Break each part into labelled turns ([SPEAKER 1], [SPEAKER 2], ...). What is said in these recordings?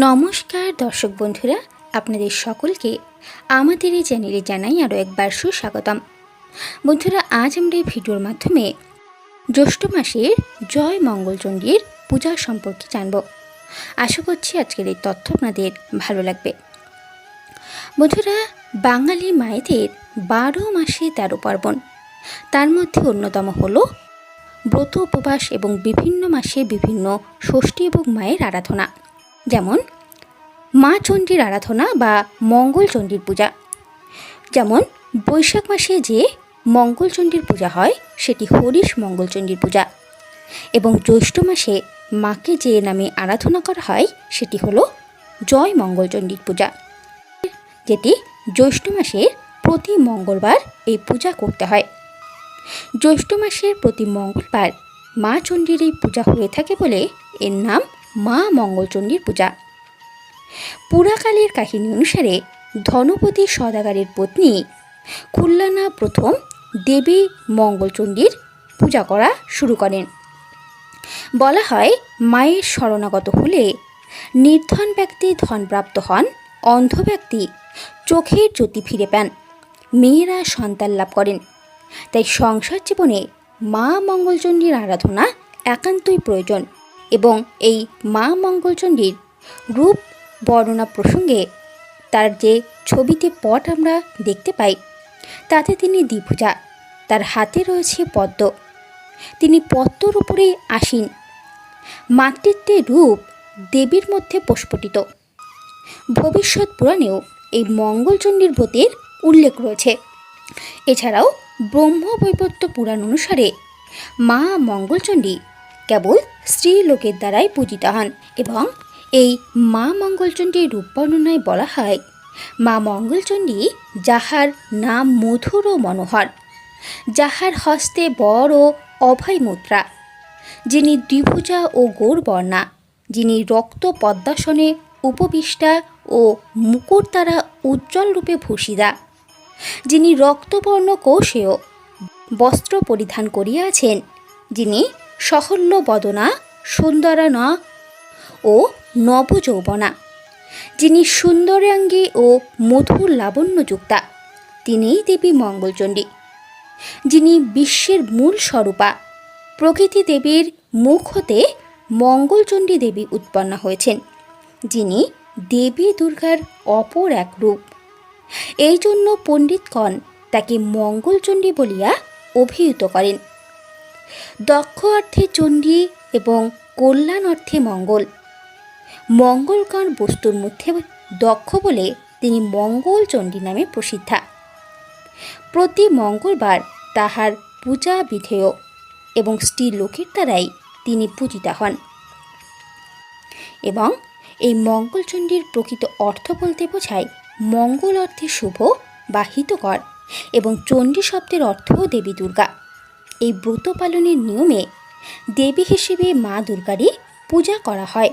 [SPEAKER 1] নমস্কার, দর্শক বন্ধুরা, আপনাদের সকলকে আমাদের এই চ্যানেলে জানাই আরও একবার সুস্বাগতম। বন্ধুরা, আজ আমরা এই ভিডিওর মাধ্যমে জ্যৈষ্ঠ মাসের জয় মঙ্গলচণ্ডীর পূজা সম্পর্কে জানব। আশা করছি আজকের এই তথ্য আপনাদের ভালো লাগবে। বন্ধুরা, বাঙালি মায়েদের বারো মাসে তেরো পার্বণ। তার মধ্যে অন্যতম হল ব্রত উপবাস এবং বিভিন্ন মাসে বিভিন্ন ষষ্ঠী এবং মায়ের আরাধনা। যেমন মা চণ্ডীর আরাধনা বা মঙ্গল চণ্ডীর পূজা। যেমন বৈশাখ মাসে যে মঙ্গলচণ্ডীর পূজা হয়, সেটি হরিশ মঙ্গলচণ্ডীর পূজা। এবং জ্যৈষ্ঠ মাসে মাকে যে নামে আরাধনা করা হয়, সেটি হলো জয় মঙ্গলচণ্ডীর পূজা। যেটি জ্যৈষ্ঠ মাসের প্রতি মঙ্গলবার এই পূজা করতে হয়। জ্যৈষ্ঠ মাসের প্রতি মঙ্গলবার মা চণ্ডীর এই পূজা হয়ে থাকে বলে এর নাম মা মঙ্গলচণ্ডীর পূজা। পুরাকালের কাহিনী অনুসারে ধনপতি সদাগারের পত্নী খুল্লানা প্রথম দেবী মঙ্গলচণ্ডীর পূজা করা শুরু করেন। বলা হয়, মায়ের শরণাগত হলে নির্ধন ব্যক্তি ধনপ্রাপ্ত হন, অন্ধ ব্যক্তি চোখের জ্যোতি ফিরে পান। মেয়েরা সন্তান লাভ করেন। তাই সংসার জীবনে মা মঙ্গলচণ্ডীর আরাধনা একান্তই প্রয়োজন। এবং এই মা মঙ্গলচণ্ডীর রূপ বর্ণনা প্রসঙ্গে তার যে ছবিতে পট আমরা দেখতে পাই, তাতে তিনি দ্বিভুজা, তার হাতে রয়েছে পদ্ম। তিনি পদ্মর উপরে আসীন। মাতৃত্বের রূপ দেবীর মধ্যে প্রস্ফুটিত। ভবিষ্যৎ পুরাণেও এই মঙ্গলচণ্ডীর ব্রতের উল্লেখ রয়েছে। এছাড়াও ব্রহ্মবৈবর্ত পুরাণ অনুসারে মা মঙ্গলচণ্ডী কেবল স্ত্রী লোকের দ্বারাই পূজিত হন এবং এই মা মঙ্গলচণ্ডীর রূপ বর্ণনায় বলা হয়। মা মঙ্গলচণ্ডী যাহার নাম মধুর ও মনোহর, যাহার হস্তে বড় অভয় মুদ্রা, যিনি দ্বিভুজা ও গৌরবর্ণা যিনি রক্ত পদ্মাসনে উপবিষ্টা ও মুকুর দ্বারা উজ্জ্বল রূপে ভূষিদা যিনি রক্তবর্ণ কোষেয় বস্ত্র পরিধান করিয়াছেন, যিনি সহল্য বদনা, সুন্দরানা ও নবযৌবনা। যিনি সুন্দরাঙ্গী ও মধুর লাবণ্যযুক্তা, তিনিই দেবী মঙ্গলচণ্ডী। যিনি বিশ্বের মূল স্বরূপা, প্রকৃতি দেবীর মুখ হতে মঙ্গলচণ্ডী দেবী উৎপন্ন হয়েছেন, যিনি দেবী দুর্গার অপর এক রূপ। এই জন্য পণ্ডিতগণ তাকে মঙ্গলচণ্ডী বলিয়া অভিহিত করেন। দক্ষ অর্থে চণ্ডী এবং কল্যাণ অর্থে মঙ্গল। মঙ্গলকর বস্তুর মধ্যে দক্ষ বলে তিনি মঙ্গল চণ্ডী নামে প্রসিদ্ধা। প্রতি মঙ্গলবার তাহার পূজা বিধেয় এবং স্ত্রী লোকের দ্বারাই তিনি পূজিতা হন। এবং এই মঙ্গলচণ্ডীর প্রকৃত অর্থ বলতে বোঝায় মঙ্গল অর্থে শুভ বা হিতকর এবং চণ্ডী শব্দের অর্থ দেবী দুর্গা। এই ব্রত পালনের নিয়মে দেবী হিসেবে মা দুর্গারই পূজা করা হয়।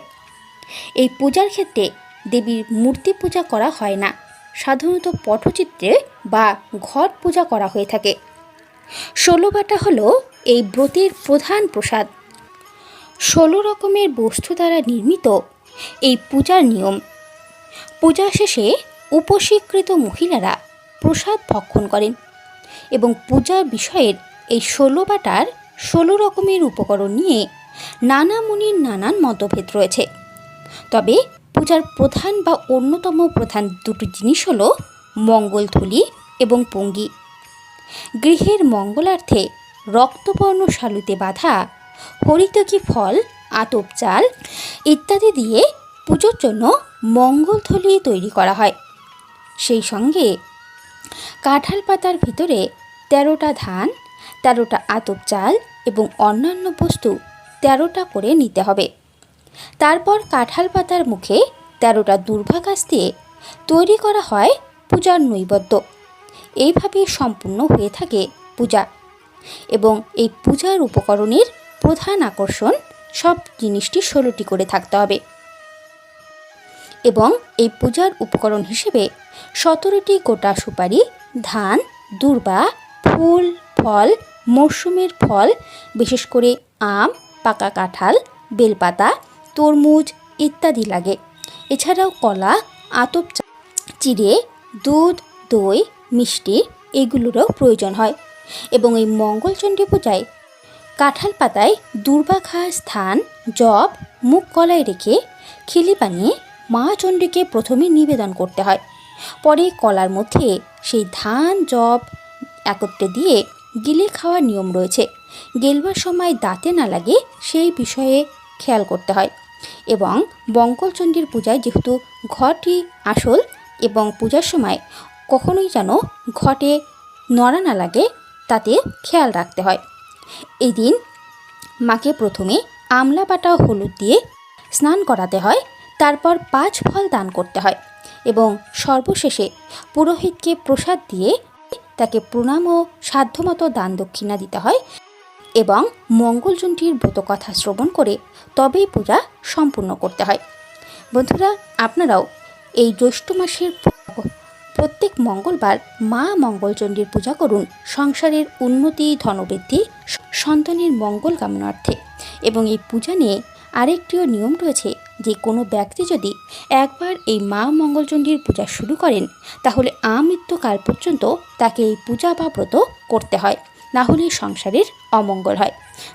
[SPEAKER 1] এই পূজার ক্ষেত্রে দেবীর মূর্তি পূজা করা হয় না। সাধারণত পটচিত্রে বা ঘট পূজা করা হয়ে থাকে। ষোলো বাটা হলো এই ব্রতের প্রধান প্রসাদ। ষোলো রকমের বস্তু দ্বারা নির্মিত এই পূজার নিয়ম। পূজা শেষে উপস্বীকৃত মহিলারা প্রসাদ ভক্ষণ করেন এবং পূজার বিষয়ের এই ষোলো বাটার ষোলো রকমের উপকরণ নিয়ে নানা মুনির নানান মতভেদ রয়েছে। তবে পূজার প্রধান বা অন্যতম প্রধান দুটো জিনিস হলো মঙ্গলথলি এবং পঙ্গি। গৃহের মঙ্গলার্থে রক্তবর্ণ শালুতে বাঁধা হরিতকি ফল, আতপ চাল ইত্যাদি দিয়ে পুজোর জন্য মঙ্গলথলি তৈরি করা হয়। সেই সঙ্গে কাঁঠাল পাতার ভিতরে তেরোটা ধান তেরোটা আতপ চাল এবং অন্যান্য বস্তু তেরোটা করে নিতে হবে। তারপর কাঁঠাল পাতার মুখে তেরোটা দুর্ভাগাস দিয়ে তৈরি করা হয় পূজার নৈবদ্য। এইভাবে সম্পূর্ণ হয়ে থাকে পূজা এবং এই পূজার উপকরণের প্রধান আকর্ষণ সব জিনিসটি ষোলোটি করে থাকতে হবে। এবং এই পূজার উপকরণ হিসেবে সতেরোটি গোটা সুপারি, ধান, দুর্বা, ফুল, ফল মরশুমের ফল, বিশেষ করে আম, পাকা কাঁঠাল, বেলপাতা, তরমুজ ইত্যাদি লাগে। এছাড়াও কলা, আতপ চিড়ে, দুধ, দই, মিষ্টি এগুলোরও প্রয়োজন হয়। এবং এই মঙ্গলচণ্ডী পূজায় কাঁঠাল পাতায় দুর্বা ঘাস ধান জব, মুখ কলায় রেখে খিলি বানিয়ে মা চণ্ডীকে প্রথমে নিবেদন করতে হয়। পরে কলার মধ্যে সেই ধান, জব একত্রে দিয়ে গিলে খাওয়ার নিয়ম রয়েছে। গেলবার সময় দাঁতে না লাগে সেই বিষয়ে খেয়াল করতে হয় এবং বঙ্কলচণ্ডীর পূজায় যেহেতু ঘটই আসল এবং পূজার সময় কখনোই যেন ঘটে নড়া না লাগে, তাতে খেয়াল রাখতে হয়। এই দিন মাকে প্রথমে আমলা বাটা হলুদ দিয়ে স্নান করাতে হয়, তারপর পাঁচ ফল দান করতে হয় এবং সর্বশেষে পুরোহিতকে প্রসাদ দিয়ে তাকে প্রণাম ও সাধ্যমতো দান দক্ষিণা দিতে হয় এবং মঙ্গলজনটির ব্রতকথা শ্রবণ করে তবেই পূজা সম্পূর্ণ করতে হয়। বন্ধুরা, আপনারাও এই জ্যৈষ্ঠ মাসের প্রত্যেক মঙ্গলবার মা মঙ্গলচণ্ডীর পূজা করুন। সংসারের উন্নতি, ধনবৃদ্ধি, সন্তানের মঙ্গল কামনার্থে। এবং এই পূজা নিয়ে আরেকটিও নিয়ম রয়েছে যে কোনো ব্যক্তি যদি একবার এই মা মঙ্গলচণ্ডীর পূজা শুরু করেন, তাহলে আমৃত্যুকাল পর্যন্ত তাকে এই পূজা বা ব্রত করতে হয়, না হলে সংসারের অমঙ্গল হয়।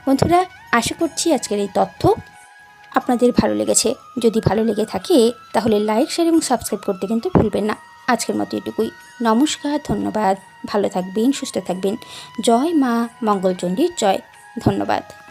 [SPEAKER 1] বন্ধুরা, আশা করছি আজকের এই তথ্য আপনাদের ভালো লেগেছে। যদি ভালো লেগে থাকে, তাহলে লাইক, শেয়ার এবং সাবস্ক্রাইব করতে কিন্তু ভুলবেন না। আজকের মতো এটুকুই। নমস্কার, ধন্যবাদ। ভালো থাকবেন, সুস্থ থাকবেন। জয় মা মঙ্গলচণ্ডীর জয়। ধন্যবাদ।